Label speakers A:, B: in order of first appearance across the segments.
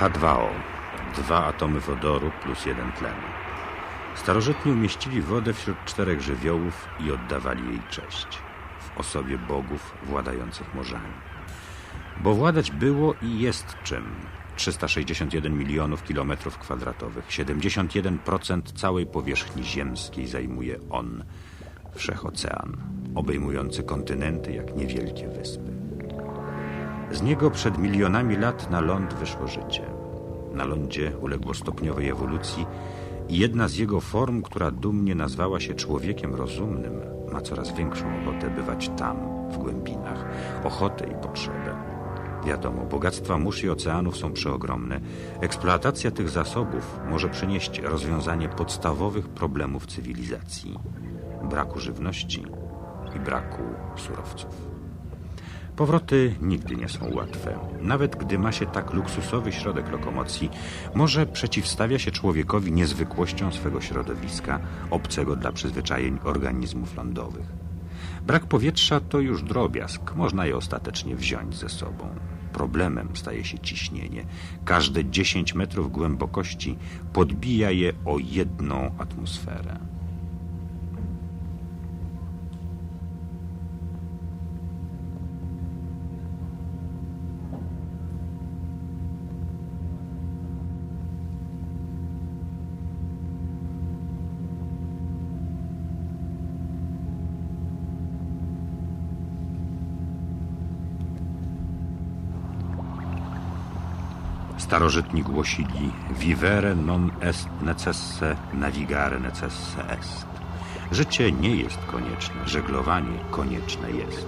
A: H2O. Dwa atomy wodoru plus jeden tlenu. Starożytni umieścili wodę wśród czterech żywiołów i oddawali jej cześć. W osobie bogów władających morzami. Bo władać było i jest czym. 361 milionów kilometrów kwadratowych, 71% całej powierzchni ziemskiej zajmuje on, wszechocean, obejmujący kontynenty jak niewielkie wyspy. Z niego przed milionami lat na ląd wyszło życie. Na lądzie uległo stopniowej ewolucji i jedna z jego form, która dumnie nazwała się człowiekiem rozumnym, ma coraz większą ochotę bywać tam, w głębinach, ochotę i potrzebę. Wiadomo, bogactwa mórz i oceanów są przeogromne. Eksploatacja tych zasobów może przynieść rozwiązanie podstawowych problemów cywilizacji braku żywności i braku surowców. Powroty nigdy nie są łatwe. Nawet gdy ma się tak luksusowy środek lokomocji, może przeciwstawia się człowiekowi niezwykłością swego środowiska, obcego dla przyzwyczajeń organizmów lądowych. Brak powietrza to już drobiazg, można je ostatecznie wziąć ze sobą. Problemem staje się ciśnienie. Każde 10 metrów głębokości podbija je o jedną atmosferę. Starożytni głosili vivere non est necesse navigare necesse est. Życie nie jest konieczne, żeglowanie konieczne jest.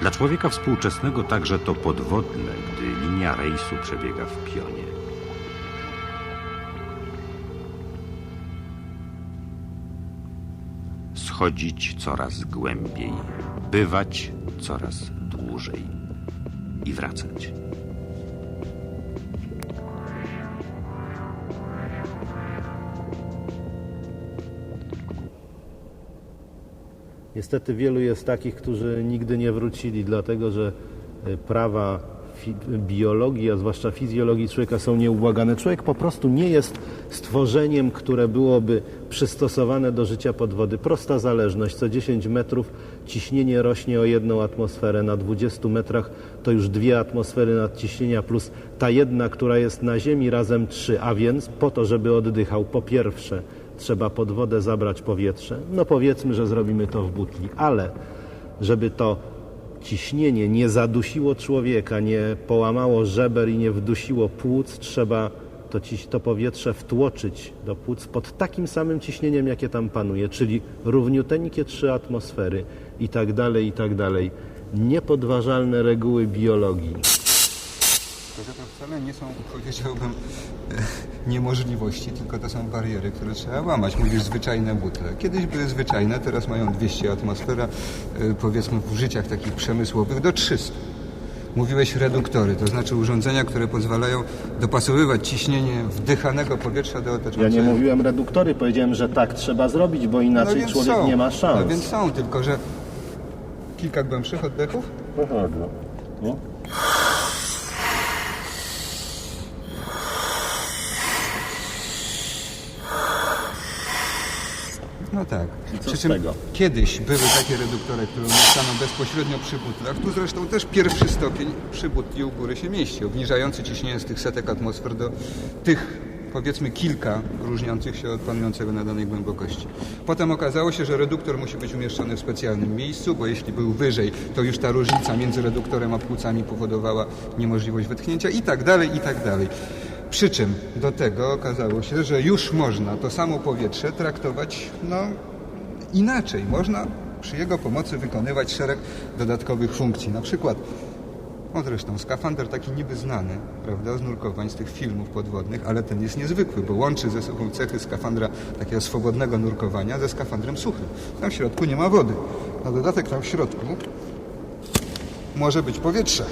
A: Dla człowieka współczesnego także to podwodne, gdy linia rejsu przebiega w pionie. Schodzić coraz głębiej, bywać coraz dłużej i wracać.
B: Niestety wielu jest takich, którzy nigdy nie wrócili, dlatego że y, prawa biologii, a zwłaszcza fizjologii człowieka są nieubłagane. Człowiek po prostu nie jest stworzeniem, które byłoby przystosowane do życia pod wody. Prosta zależność. Co 10 metrów ciśnienie rośnie o jedną atmosferę. Na 20 metrach to już dwie atmosfery nadciśnienia plus ta jedna, która jest na Ziemi razem trzy. A więc po to, żeby oddychał, po pierwsze trzeba pod wodę zabrać powietrze. No powiedzmy, że zrobimy to w butli, ale żeby to ciśnienie nie zadusiło człowieka, nie połamało żeber i nie wdusiło płuc, trzeba to, to powietrze wtłoczyć do płuc pod takim samym ciśnieniem, jakie tam panuje, czyli równiuteńkie trzy atmosfery i tak dalej, i tak dalej. Niepodważalne reguły biologii.
C: Tylko, że to wcale nie są, powiedziałbym, niemożliwości, tylko to są bariery, które trzeba łamać. Mówisz zwyczajne butle. Kiedyś były zwyczajne, teraz mają 200 atmosfera, e, powiedzmy w życiach takich przemysłowych do 300. Mówiłeś reduktory, to znaczy urządzenia, które pozwalają dopasowywać ciśnienie wdychanego powietrza do
B: Ja
C: otaczającego.
B: nie mówiłem reduktory, powiedziałem, że tak trzeba zrobić, bo inaczej
C: No
B: człowiek
C: są.
B: nie ma szans.
C: No więc są, tylko że kilka głębszych oddechów.
B: No.
C: No tak.
B: I co
C: Przy
B: z
C: czym
B: tego?
C: kiedyś były takie reduktory, które umieszczano bezpośrednio przy butlach. Tu zresztą też pierwszy stopień przy butli u góry się mieści, obniżający ciśnienie z tych setek atmosfer do tych powiedzmy kilka różniących się od panującego na danej głębokości. Potem okazało się, że reduktor musi być umieszczony w specjalnym miejscu, bo jeśli był wyżej, to już ta różnica między reduktorem a płucami powodowała niemożliwość wytchnięcia i tak dalej, i tak dalej. Przy czym do tego okazało się, że już można to samo powietrze traktować no, inaczej. Można przy jego pomocy wykonywać szereg dodatkowych funkcji. Na przykład, no zresztą skafander taki niby znany, prawda, z nurkowań, z tych filmów podwodnych, ale ten jest niezwykły, bo łączy ze sobą cechy skafandra takiego swobodnego nurkowania ze skafandrem suchym. Tam w środku nie ma wody. Na dodatek tam w środku może być powietrze.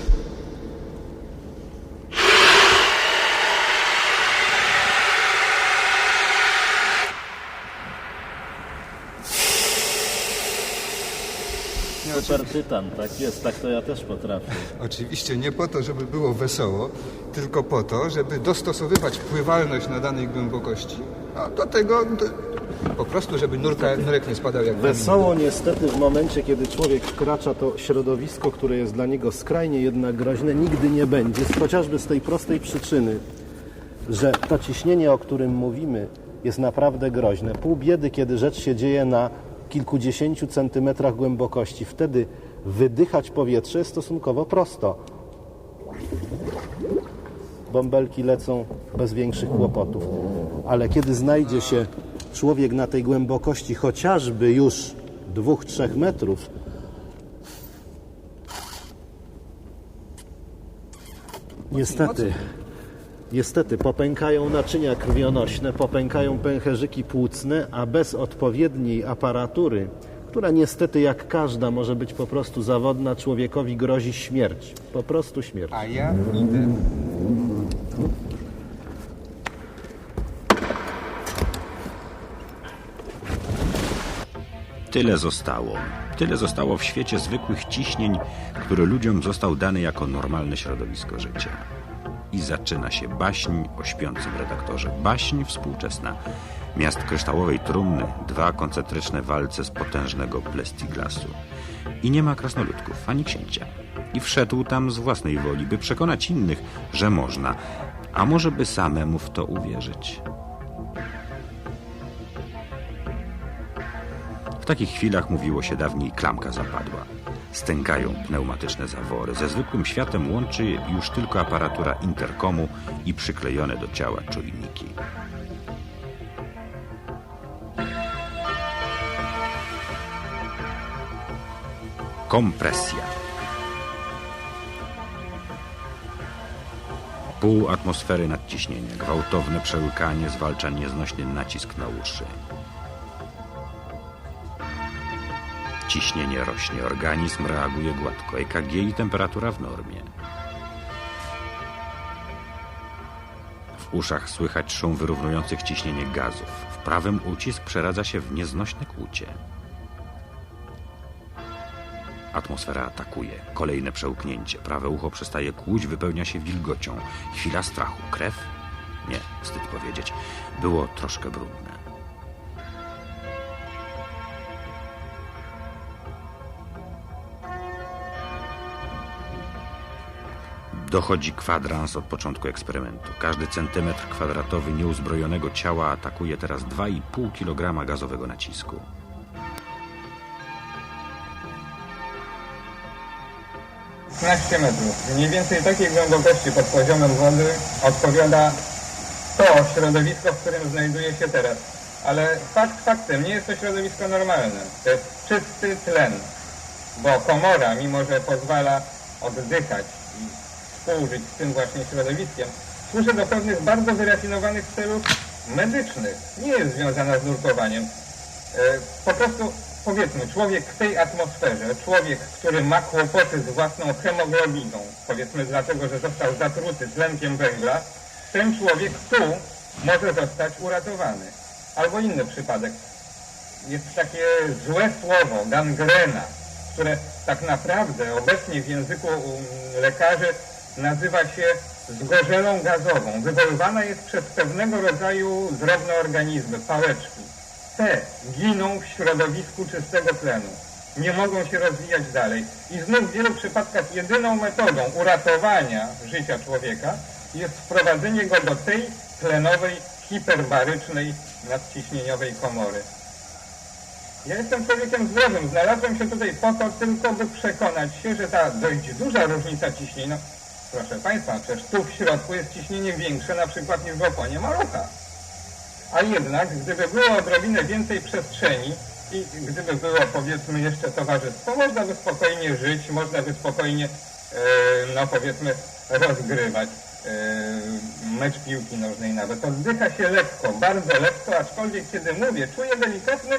B: Super tytan, tak jest, tak to ja też potrafię.
C: Oczywiście nie po to, żeby było wesoło, tylko po to, żeby dostosowywać pływalność na danej głębokości, a do tego do, po prostu, żeby nurka, nurek nie spadał jak
B: Wesoło niestety w momencie, kiedy człowiek wkracza, to środowisko, które jest dla niego skrajnie jednak groźne, nigdy nie będzie. Chociażby z tej prostej przyczyny, że to ciśnienie, o którym mówimy, jest naprawdę groźne. Pół biedy, kiedy rzecz się dzieje na kilkudziesięciu centymetrach głębokości. Wtedy wydychać powietrze jest stosunkowo prosto. Bąbelki lecą bez większych kłopotów. Ale kiedy znajdzie się człowiek na tej głębokości chociażby już dwóch, trzech metrów, niestety, niestety popękają naczynia krwionośne, popękają pęcherzyki płucne, a bez odpowiedniej aparatury, która niestety jak każda może być po prostu zawodna, człowiekowi grozi śmierć. Po prostu śmierć.
C: A ja idę.
A: Tyle zostało. Tyle zostało w świecie zwykłych ciśnień, który ludziom został dany jako normalne środowisko życia. I zaczyna się baśń o śpiącym redaktorze. Baśń współczesna. Miast kryształowej trumny, dwa koncentryczne walce z potężnego plestiglasu. I nie ma krasnoludków, ani księcia. I wszedł tam z własnej woli, by przekonać innych, że można, a może by samemu w to uwierzyć. W takich chwilach mówiło się dawniej klamka zapadła. Stękają pneumatyczne zawory. Ze zwykłym światem łączy je już tylko aparatura interkomu i przyklejone do ciała czujniki. Kompresja. Pół atmosfery nadciśnienia, gwałtowne przełykanie zwalcza nieznośny nacisk na uszy. Ciśnienie rośnie, organizm reaguje gładko, EKG i temperatura w normie. W uszach słychać szum wyrównujących ciśnienie gazów. W prawym ucisk przeradza się w nieznośne kłucie. Atmosfera atakuje. Kolejne przełknięcie. Prawe ucho przestaje kłuć, wypełnia się wilgocią. Chwila strachu. Krew? Nie, wstyd powiedzieć. Było troszkę brudne. Dochodzi kwadrans od początku eksperymentu. Każdy centymetr kwadratowy nieuzbrojonego ciała atakuje teraz 2,5 kg gazowego nacisku.
D: Naście metrów. Mniej więcej takiej głębokości pod poziomem wody odpowiada to środowisko, w którym znajduje się teraz. Ale fakt faktem, nie jest to środowisko normalne. To jest czysty tlen. Bo komora, mimo że pozwala oddychać i z tym właśnie środowiskiem, służy do pewnych bardzo wyrafinowanych celów medycznych. Nie jest związana z nurkowaniem. E, Po prostu powiedzmy, człowiek w tej atmosferze, człowiek, który ma kłopoty z własną hemoglobiną, powiedzmy dlatego, że został zatruty tlenkiem węgla, ten człowiek tu może zostać uratowany. Albo inny przypadek. Jest takie złe słowo, gangrena, które tak naprawdę obecnie w języku um, lekarzy nazywa się zgorzelą gazową. Wywoływana jest przez pewnego rodzaju drobne organizmy, pałeczki. Te giną w środowisku czystego tlenu. Nie mogą się rozwijać dalej. I znów w wielu przypadkach jedyną metodą uratowania życia człowieka jest wprowadzenie go do tej tlenowej, hiperbarycznej, nadciśnieniowej komory. Ja jestem człowiekiem zdrowym. Znalazłem się tutaj po to tylko, by przekonać się, że ta dość duża różnica ciśnień, no proszę Państwa, przecież tu w środku jest ciśnienie większe na przykład niż w oponie malucha. A jednak, gdyby było odrobinę więcej przestrzeni i gdyby było, powiedzmy, jeszcze towarzystwo, można by spokojnie żyć, można by spokojnie, e, no powiedzmy, rozgrywać e, mecz piłki nożnej nawet. Oddycha się lekko, bardzo lekko, aczkolwiek kiedy mówię, czuję delikatny,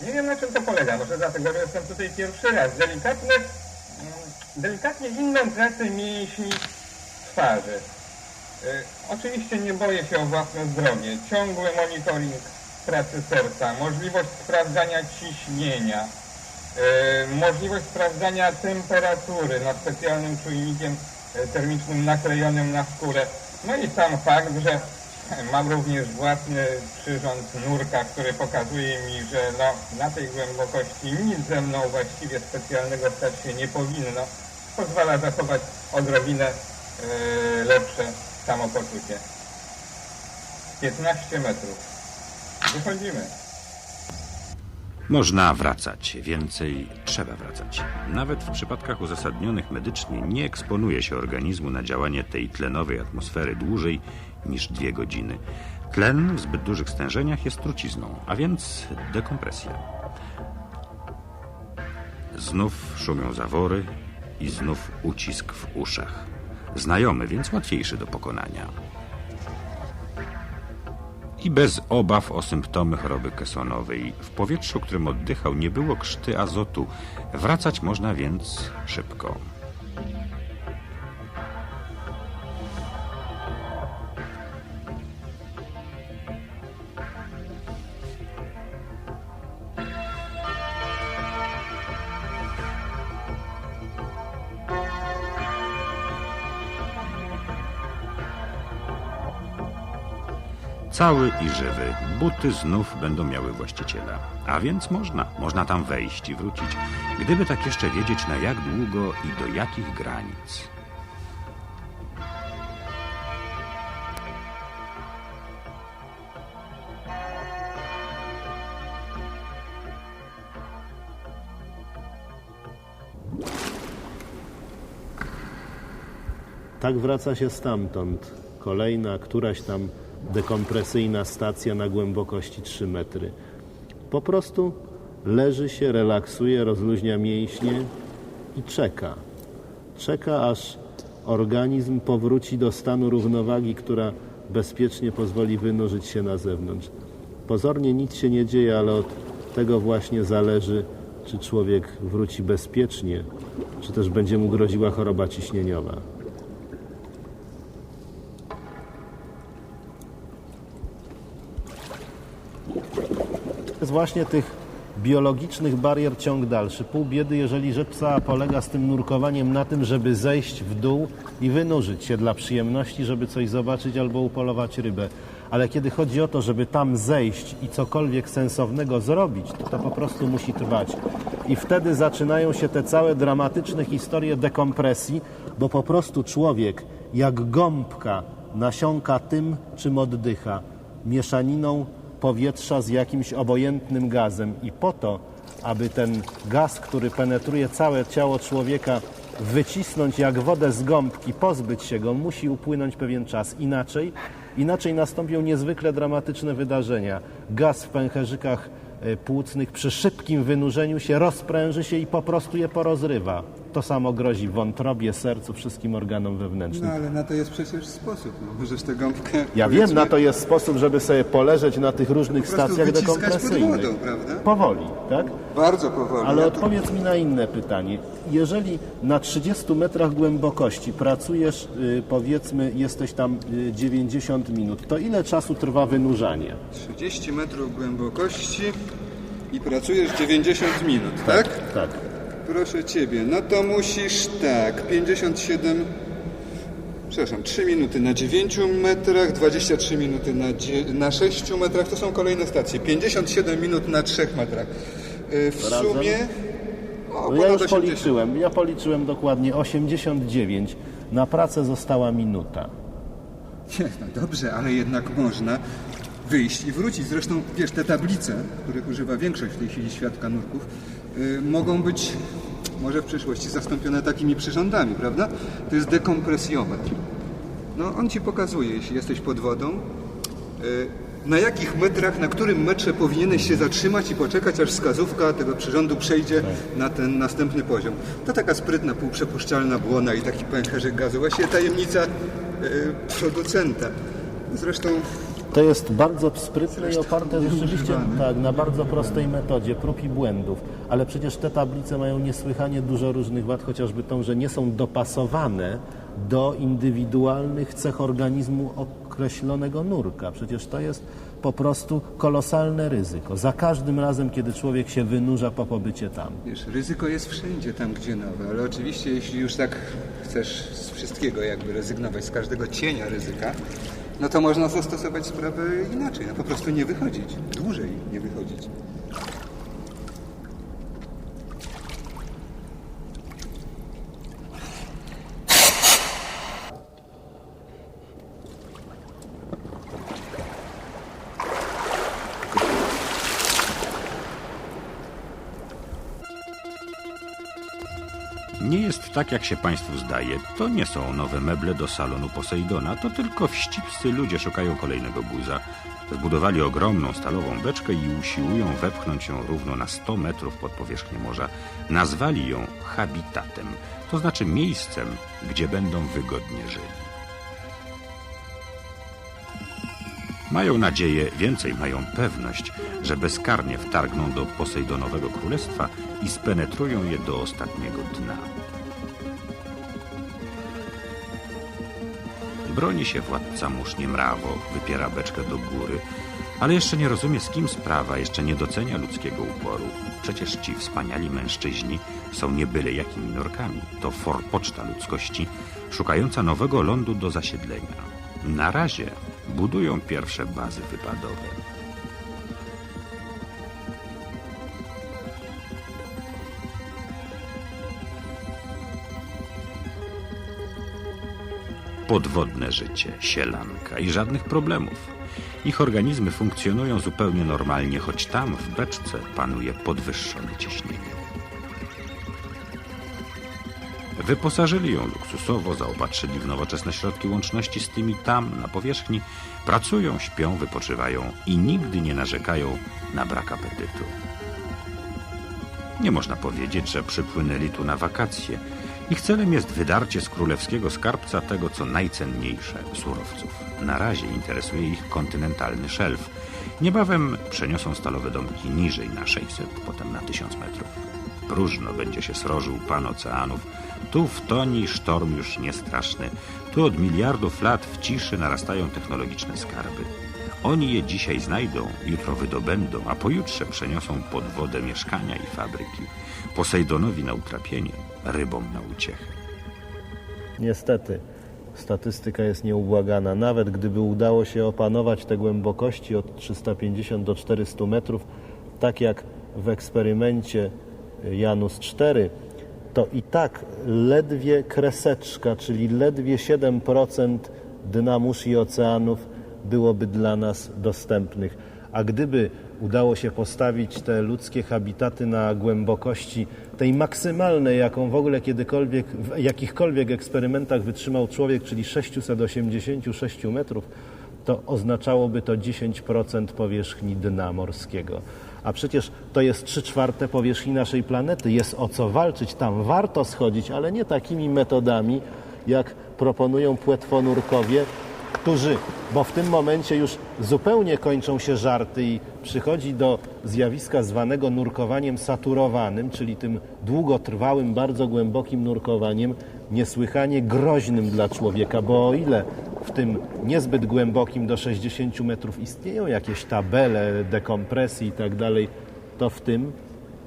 D: nie wiem na czym to polega, może dlatego, że jestem tutaj pierwszy raz, delikatny, delikatnie inną pracę mięśni twarzy. Y, Oczywiście nie boję się o własne zdrowie. Ciągły monitoring pracy serca, możliwość sprawdzania ciśnienia, E, możliwość sprawdzania temperatury na specjalnym czujnikiem e, termicznym naklejonym na skórę. No i sam fakt, że mam również własny przyrząd nurka, który pokazuje mi, że no, na tej głębokości nic ze mną właściwie specjalnego stać się nie powinno. Pozwala zachować odrobinę e, lepsze samopoczucie. 15 metrów. Wychodzimy.
A: Można wracać, więcej trzeba wracać. Nawet w przypadkach uzasadnionych medycznie nie eksponuje się organizmu na działanie tej tlenowej atmosfery dłużej niż dwie godziny. Tlen w zbyt dużych stężeniach jest trucizną, a więc dekompresja. Znów szumią zawory i znów ucisk w uszach. Znajomy, więc łatwiejszy do pokonania. I bez obaw o symptomy choroby kesonowej. W powietrzu, którym oddychał, nie było krzty azotu. Wracać można więc szybko. Cały i żywy. Buty znów będą miały właściciela. A więc można, można tam wejść i wrócić, gdyby tak jeszcze wiedzieć na jak długo i do jakich granic.
B: Tak wraca się stamtąd. Kolejna, któraś tam dekompresyjna stacja na głębokości 3 metry. Po prostu leży się, relaksuje, rozluźnia mięśnie i czeka. Czeka, aż organizm powróci do stanu równowagi, która bezpiecznie pozwoli wynurzyć się na zewnątrz. Pozornie nic się nie dzieje, ale od tego właśnie zależy, czy człowiek wróci bezpiecznie, czy też będzie mu groziła choroba ciśnieniowa. Jest właśnie tych biologicznych barier ciąg dalszy. Pół biedy, jeżeli rzecz cała polega z tym nurkowaniem na tym, żeby zejść w dół i wynurzyć się dla przyjemności, żeby coś zobaczyć albo upolować rybę. Ale kiedy chodzi o to, żeby tam zejść i cokolwiek sensownego zrobić, to to po prostu musi trwać. I wtedy zaczynają się te całe dramatyczne historie dekompresji, bo po prostu człowiek jak gąbka nasiąka tym, czym oddycha. Mieszaniną powietrza z jakimś obojętnym gazem i po to, aby ten gaz, który penetruje całe ciało człowieka, wycisnąć jak wodę z gąbki, pozbyć się go, musi upłynąć pewien czas. Inaczej, inaczej nastąpią niezwykle dramatyczne wydarzenia. Gaz w pęcherzykach e, płucnych przy szybkim wynurzeniu się rozpręży się i po prostu je porozrywa. To samo grozi wątrobie, sercu, wszystkim organom wewnętrznym.
C: No ale na to jest przecież sposób. No, możesz tę gąbkę...
B: Ja wiem, na to jest sposób, żeby sobie poleżeć na tych różnych stacjach
C: wyciskać pod
B: dekompresyjnych.
C: wodą, prawda?
B: Powoli, tak?
C: Bardzo powoli.
B: Ale
C: Ja
B: odpowiedz mi na inne pytanie. Jeżeli na 30 metrach głębokości pracujesz, y, powiedzmy, jesteś tam y, 90 minut, to ile czasu trwa wynurzanie?
C: 30 metrów głębokości i pracujesz 90 minut, tak?
B: Tak.
C: Proszę Ciebie, no to musisz tak, 57, przepraszam, 3 minuty na 9 metrach, 23 minuty na, na 6 metrach, to są kolejne stacje, 57 minut na 3 metrach. Y, W
B: Razem?
C: sumie o,
B: No ja już
C: 80.
B: policzyłem, ja policzyłem dokładnie 89. Na pracę została minuta.
C: Nie, no dobrze, ale jednak można wyjść i wrócić. Zresztą, wiesz, te tablice, których używa większość w tej chwili świadka nurków, mogą być może w przyszłości zastąpione takimi przyrządami, prawda? To jest dekompresjometr. No, on ci pokazuje, jeśli jesteś pod wodą, y, na jakich metrach, na którym metrze powinieneś się zatrzymać i poczekać, aż wskazówka tego przyrządu przejdzie na ten następny poziom. To taka sprytna, półprzepuszczalna błona i taki pęcherzyk gazu. Właściwie tajemnica y, producenta. Zresztą
B: To jest bardzo sprytne i oparte rzeczywiście tak, na bardzo prostej metodzie prób i błędów. Ale przecież te tablice mają niesłychanie dużo różnych wad, chociażby tą, że nie są dopasowane do indywidualnych cech organizmu określonego nurka. Przecież to jest po prostu kolosalne ryzyko. Za każdym razem, kiedy człowiek się wynurza po pobycie tam.
C: Wiesz, ryzyko jest wszędzie tam, gdzie nowe, ale oczywiście jeśli już tak chcesz z wszystkiego jakby rezygnować, z każdego cienia ryzyka, no to można zastosować sprawę inaczej, no po prostu nie wychodzić, dłużej nie wychodzić.
A: Tak, jak się Państwu zdaje. To nie są nowe meble do salonu Posejdona, to tylko wścibscy ludzie szukają kolejnego guza. Zbudowali ogromną stalową beczkę i usiłują wepchnąć ją równo na 100 metrów pod powierzchnię morza. Nazwali ją habitatem, to znaczy miejscem, gdzie będą wygodnie żyli. Mają nadzieję, więcej mają pewność, że bezkarnie wtargną do Posejdonowego Królestwa i spenetrują je do ostatniego dna. Broni się władca mórz niemrawo, wypiera beczkę do góry, ale jeszcze nie rozumie z kim sprawa, jeszcze nie docenia ludzkiego uporu. Przecież ci wspaniali mężczyźni są nie byle jakimi norkami. To forpoczta ludzkości, szukająca nowego lądu do zasiedlenia. Na razie budują pierwsze bazy wypadowe. Podwodne życie, sielanka i żadnych problemów. Ich organizmy funkcjonują zupełnie normalnie, choć tam w beczce panuje podwyższone ciśnienie. Wyposażyli ją luksusowo, zaopatrzyli w nowoczesne środki łączności z tymi tam, na powierzchni, pracują, śpią, wypoczywają i nigdy nie narzekają na brak apetytu. Nie można powiedzieć, że przypłynęli tu na wakacje. Ich celem jest wydarcie z królewskiego skarbca tego, co najcenniejsze surowców. Na razie interesuje ich kontynentalny szelf. Niebawem przeniosą stalowe domki niżej na 600, potem na 1000 metrów. Próżno będzie się srożył pan oceanów. Tu w toni sztorm już niestraszny. Tu od miliardów lat w ciszy narastają technologiczne skarby. Oni je dzisiaj znajdą, jutro wydobędą, a pojutrze przeniosą pod wodę mieszkania i fabryki. Posejdonowi na utrapienie, rybom na uciechę.
B: Niestety, statystyka jest nieubłagana. Nawet gdyby udało się opanować te głębokości od 350 do 400 metrów, tak jak w eksperymencie Janus 4, to i tak ledwie kreseczka, czyli ledwie 7% dna mórz i oceanów byłoby dla nas dostępnych. A gdyby udało się postawić te ludzkie habitaty na głębokości tej maksymalnej, jaką w ogóle kiedykolwiek, w jakichkolwiek eksperymentach wytrzymał człowiek, czyli 686 metrów, to oznaczałoby to 10% powierzchni dna morskiego. A przecież to jest 3 czwarte powierzchni naszej planety. Jest o co walczyć. Tam warto schodzić, ale nie takimi metodami, jak proponują płetwonurkowie, którzy, bo w tym momencie już zupełnie kończą się żarty i przychodzi do zjawiska zwanego nurkowaniem saturowanym, czyli tym długotrwałym, bardzo głębokim nurkowaniem, niesłychanie groźnym dla człowieka, bo o ile w tym niezbyt głębokim do 60 metrów istnieją jakieś tabele dekompresji i tak dalej, to w tym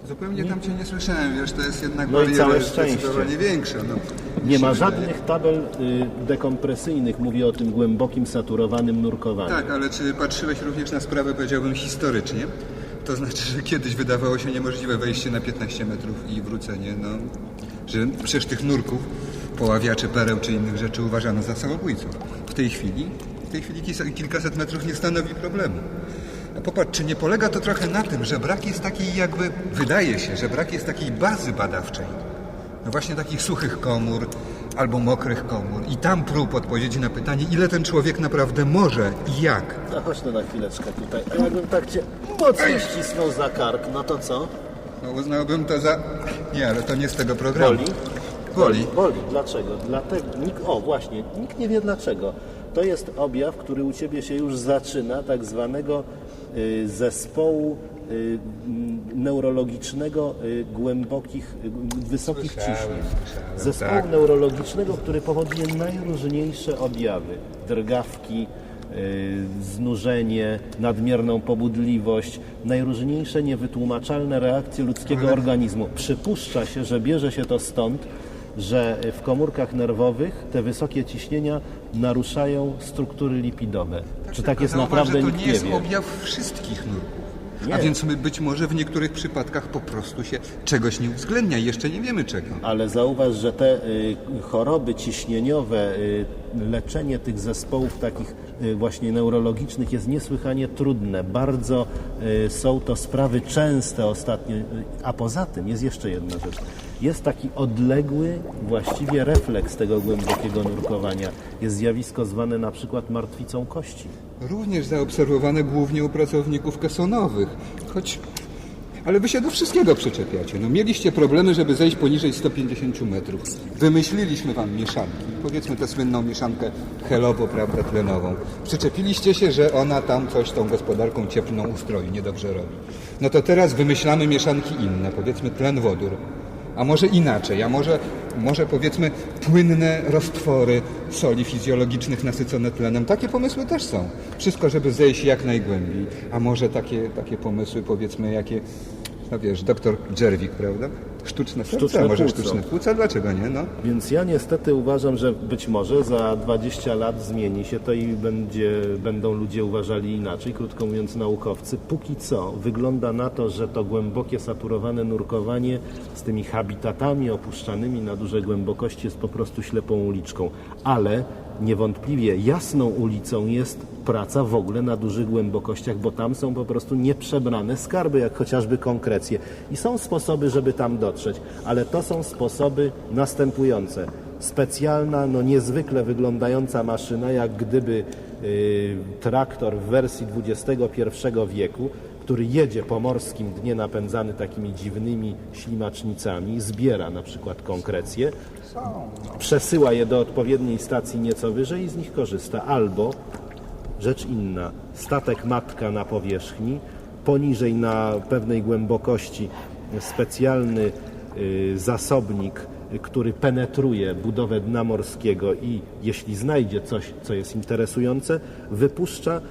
C: Zupełnie tam Cię nie słyszałem, wiesz, to jest jednak
B: No
C: bariera
B: całe szczęście.
C: zdecydowanie większa. No,
B: nie ma żadnych tabel y, dekompresyjnych, mówię o tym głębokim, saturowanym nurkowaniu.
C: Tak, ale czy patrzyłeś również na sprawę, powiedziałbym, historycznie? To znaczy, że kiedyś wydawało się niemożliwe wejście na 15 metrów i wrócenie, no, że przecież tych nurków, poławiaczy, pereł czy innych rzeczy uważano za samobójców. W tej chwili, w tej chwili kilkaset metrów nie stanowi problemu. A popatrz, czy nie polega to trochę na tym, że brak jest takiej jakby, wydaje się, że brak jest takiej bazy badawczej. No właśnie takich suchych komór albo mokrych komór. I tam prób odpowiedzi na pytanie, ile ten człowiek naprawdę może i jak.
B: No chodź no na chwileczkę tutaj. A jakbym tak cię mocno ścisnął za kark, no to co?
C: No uznałbym to za... Nie, ale to nie z tego programu.
B: Boli?
C: Boli.
B: Boli. Dlaczego? Dlatego, nikt, o właśnie, nikt nie wie dlaczego. To jest objaw, który u Ciebie się już zaczyna, tak zwanego zespołu y, neurologicznego y, głębokich, y, wysokich
C: Słyszałem,
B: ciśnień.
C: słyszałem,
B: Zespołu
C: tak.
B: neurologicznego, który powoduje najróżniejsze objawy. Drgawki, y, znużenie, nadmierną pobudliwość, najróżniejsze niewytłumaczalne reakcje ludzkiego organizmu. Przypuszcza się, że bierze się to stąd, że w komórkach nerwowych te wysokie ciśnienia naruszają struktury lipidowe. Czy tak jest
C: Zauważ,
B: naprawdę
C: że to nie
B: nie
C: jest
B: wie.
C: objaw wszystkich nurków. A
B: Nie.
C: więc my być może w niektórych przypadkach po prostu się czegoś nie uwzględnia. Jeszcze nie wiemy czego.
B: Ale zauważ, że te y, choroby ciśnieniowe, y, leczenie tych zespołów takich y, właśnie neurologicznych jest niesłychanie trudne. Bardzo y, są to sprawy częste ostatnio. y, A poza tym jest jeszcze jedna rzecz. Jest taki odległy właściwie refleks tego głębokiego nurkowania. Jest zjawisko zwane na przykład martwicą kości.
C: Również zaobserwowane głównie u pracowników kesonowych. Choć... Ale wy się do wszystkiego przyczepiacie. No, mieliście problemy, żeby zejść poniżej 150 metrów. Wymyśliliśmy wam mieszanki. Powiedzmy tę słynną mieszankę helowo, prawda, tlenową. Przyczepiliście się, że ona tam coś tą gospodarką cieplną ustroi, niedobrze robi. No to teraz wymyślamy mieszanki inne. Powiedzmy tlen wodór. A może inaczej, a może, może powiedzmy płynne roztwory soli fizjologicznych nasycone tlenem. Takie pomysły też są. Wszystko, żeby zejść jak najgłębiej. A może takie, takie pomysły powiedzmy jakie, no wiesz, doktor Dżerwik, prawda? Sztuczne serce,
B: Sztuczne
C: może
B: płuco.
C: sztuczne płuca, dlaczego nie? No.
B: Więc ja niestety uważam, że być może za 20 lat zmieni się to i będzie, będą ludzie uważali inaczej, krótko mówiąc naukowcy. Póki co wygląda na to, że to głębokie, saturowane nurkowanie z tymi habitatami opuszczanymi na duże głębokości jest po prostu ślepą uliczką. Ale niewątpliwie jasną ulicą jest praca w ogóle na dużych głębokościach, bo tam są po prostu nieprzebrane skarby, jak chociażby konkrecje. I są sposoby, żeby tam dotrzeć, ale to są sposoby następujące. Specjalna, no niezwykle wyglądająca maszyna, jak gdyby y, traktor w wersji XXI wieku, który jedzie po morskim dnie napędzany takimi dziwnymi ślimacznicami, zbiera na przykład konkrecje, przesyła je do odpowiedniej stacji nieco wyżej i z nich korzysta. Albo rzecz inna, statek matka na powierzchni, poniżej na pewnej głębokości specjalny y, zasobnik, który penetruje budowę dna morskiego i jeśli znajdzie coś, co jest interesujące, wypuszcza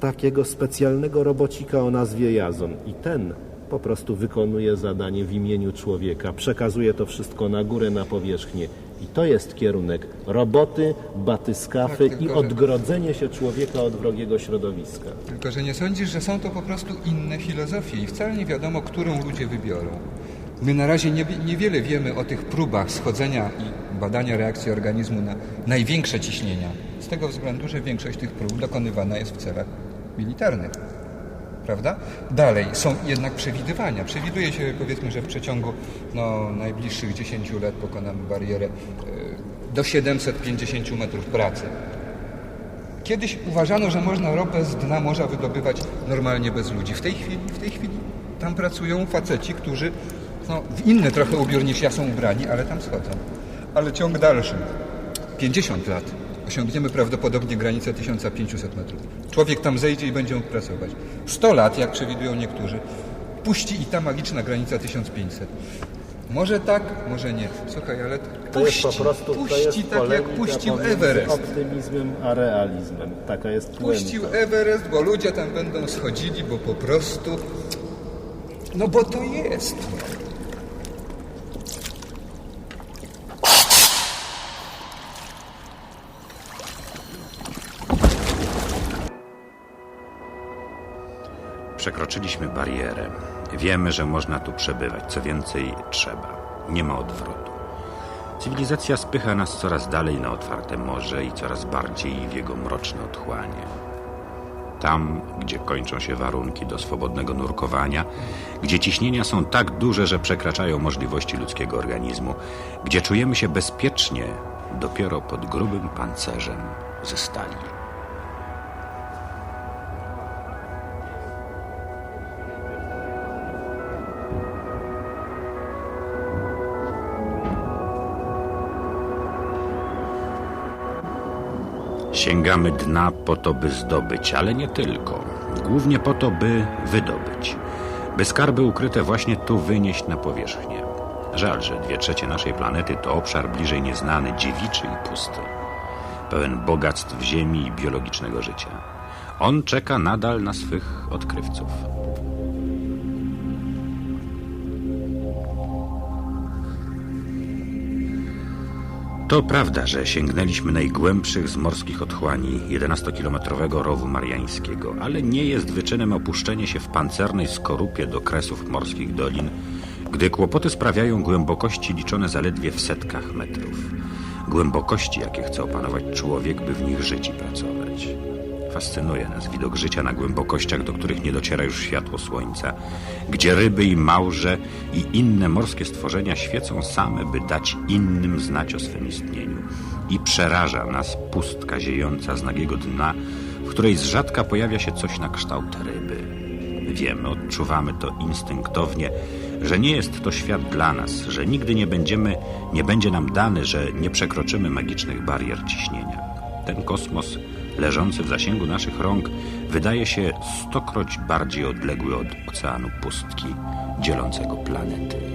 B: takiego specjalnego robocika o nazwie Jazon. I ten po prostu wykonuje zadanie w imieniu człowieka. Przekazuje to wszystko na górę, na powierzchnię. I to jest kierunek roboty, batyskafy
C: Tak,
B: i odgrodzenie się człowieka od wrogiego środowiska.
C: Tylko, że nie sądzisz, że są to po prostu inne filozofie i wcale nie wiadomo, którą ludzie wybiorą. My na razie nie, niewiele wiemy o tych próbach schodzenia i badania reakcji organizmu na największe ciśnienia. Z tego względu, że większość tych prób dokonywana jest w celach militarnych. Prawda? Dalej, są jednak przewidywania. Przewiduje się, powiedzmy, że w przeciągu no, najbliższych 10 lat pokonamy barierę e, do 750 metrów pracy. Kiedyś uważano, że można ropę z dna morza wydobywać normalnie bez ludzi. W tej chwili, w tej chwili tam pracują faceci, którzy no, w inny trochę ubiór niż ja są ubrani, ale tam schodzą. Ale ciąg dalszy. 50 lat. Osiągniemy prawdopodobnie granicę 1500 metrów. Człowiek tam zejdzie i będzie mógł pracować. 100 lat, jak przewidują niektórzy, puści i ta magiczna granica 1500. Może tak, może nie. Słuchaj, ale
B: To jest
C: puści,
B: po prostu
C: puści tak jak puścił Everest.
B: optymizmem a realizmem. Taka jest
C: Puścił
B: puenta.
C: Everest, bo ludzie tam będą schodzili, bo po prostu. No bo to jest.
A: Przekroczyliśmy barierę. Wiemy, że można tu przebywać. Co więcej, trzeba. Nie ma odwrotu. Cywilizacja spycha nas coraz dalej na otwarte morze i coraz bardziej w jego mroczne otchłanie. Tam, gdzie kończą się warunki do swobodnego nurkowania, gdzie ciśnienia są tak duże, że przekraczają możliwości ludzkiego organizmu, gdzie czujemy się bezpiecznie dopiero pod grubym pancerzem ze stali. Sięgamy dna po to, by zdobyć, ale nie tylko. Głównie po to, by wydobyć. By skarby ukryte właśnie tu wynieść na powierzchnię. Żal, że dwie trzecie naszej planety to obszar bliżej nieznany, dziewiczy i pusty. pełen bogactw ziemi i biologicznego życia. On czeka nadal na swych odkrywców. To prawda, że sięgnęliśmy najgłębszych z morskich otchłani 11-kilometrowego rowu mariańskiego, ale nie jest wyczynem opuszczenie się w pancernej skorupie do kresów morskich dolin, gdy kłopoty sprawiają głębokości liczone zaledwie w setkach metrów. Głębokości, jakie chce opanować człowiek, by w nich żyć i pracować. Fascynuje nas widok życia na głębokościach, do których nie dociera już światło słońca, gdzie ryby i małże i inne morskie stworzenia świecą same, by dać innym znać o swym istnieniu. I przeraża nas pustka ziejąca z nagiego dna, w której z rzadka pojawia się coś na kształt ryby. Wiemy, odczuwamy to instynktownie, że nie jest to świat dla nas, że nigdy nie będziemy, nie będzie nam dany, że nie przekroczymy magicznych barier ciśnienia. Ten kosmos, leżący w zasięgu naszych rąk, wydaje się stokroć bardziej odległy od oceanu pustki, dzielącego planety.